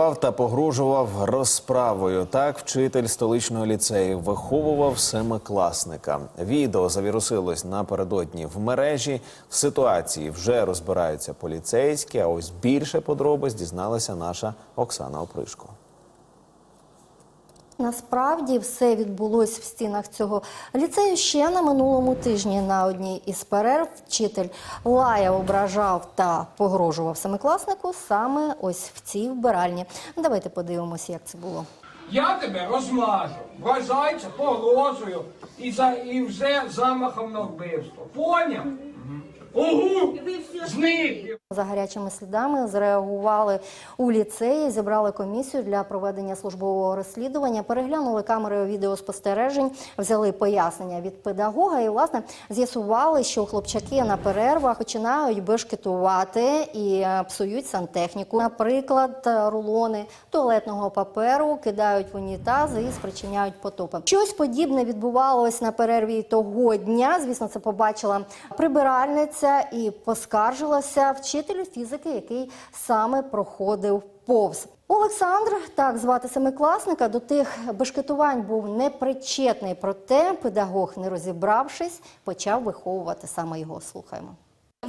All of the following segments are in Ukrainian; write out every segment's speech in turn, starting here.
Шантажував та погрожував розправою. Так, вчитель столичного ліцею виховував семикласника. Відео завірусилось напередодні в мережі. В ситуації вже розбираються поліцейські. А ось більше подробиць дізналася наша Оксана Опришко. Насправді все відбулось в стінах цього ліцею ще на минулому тижні. На одній із перерв вчитель лаяв, ображав та погрожував семикласнику саме ось в цій вбиральні. Давайте подивимося, як це було. Я тебе розмажу, вважається погрозою і, за, і вже замахом на вбивство. Поняв? Угу! Зник! За гарячими слідами зреагували у ліцеї, зібрали комісію для проведення службового розслідування, переглянули камери відеоспостережень, взяли пояснення від педагога і власне з'ясували, що хлопчаки на перервах починають бешкетувати і е, псують сантехніку. Наприклад, рулони туалетного паперу кидають в унітази і спричиняють потопи. Щось подібне відбувалось на перерві того дня. Звісно, це побачила прибиральниця і поскаржилася вчителю фізики, який саме проходив повз. Олександр, так звати семикласника, до тих бешкетувань був непричетний. Проте педагог, не розібравшись, почав виховувати саме його. Слухаємо.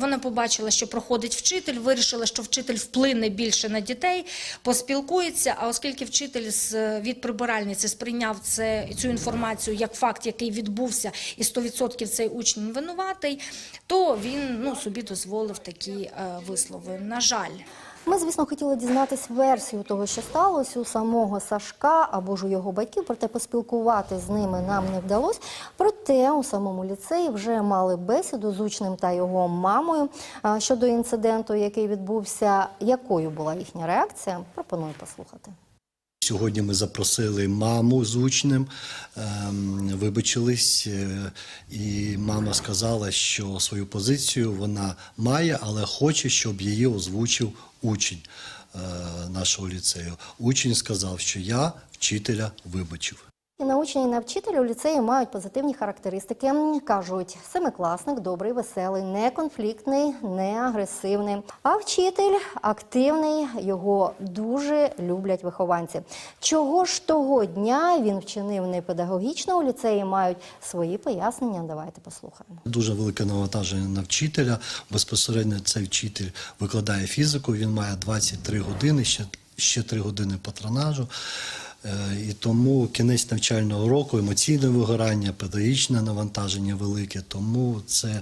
Вона побачила, що проходить вчитель, вирішила, що вчитель вплине більше на дітей, поспілкується. А оскільки вчитель з від прибиральниці сприйняв це цю інформацію як факт, який відбувся, і 100% цей учень винуватий, то він ну собі дозволив такі е, вислови. На жаль. Ми, звісно, хотіли дізнатись версію того, що сталося у самого Сашка або ж у його батьків, проте поспілкуватись з ними нам не вдалося. Проте у самому ліцеї вже мали бесіду з учнем та його мамою щодо інциденту, який відбувся. Якою була їхня реакція? Пропоную послухати. Сьогодні ми запросили маму з учнем, ем, вибачились, е, і мама сказала, що свою позицію вона має, але хоче, щоб її озвучив учень е, нашого ліцею. Учень сказав, що я вчителя вибачив. І на і на у ліцеї мають позитивні характеристики. Кажуть, семикласник добрий, веселий, не конфліктний, не агресивний. А вчитель активний, його дуже люблять вихованці. Чого ж того дня він вчинив непедагогічно у ліцеї, мають свої пояснення. Давайте послухаємо. Дуже велике навантаження на вчителя. Безпосередньо цей вчитель викладає фізику. Він має 23 години, ще, ще 3 години патронажу. Е, І тому кінець навчального року, емоційне вигорання, педагогічне навантаження велике. Тому це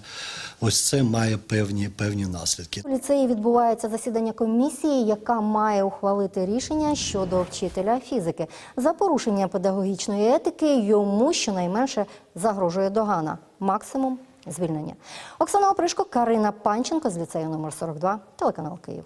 ось це має певні певні наслідки. У ліцеї відбувається засідання комісії, яка має ухвалити рішення щодо вчителя фізики. За порушення педагогічної етики йому щонайменше загрожує догана, максимум звільнення. Оксана Опришко, Карина Панченко з ліцею номер 42, телеканал Київ.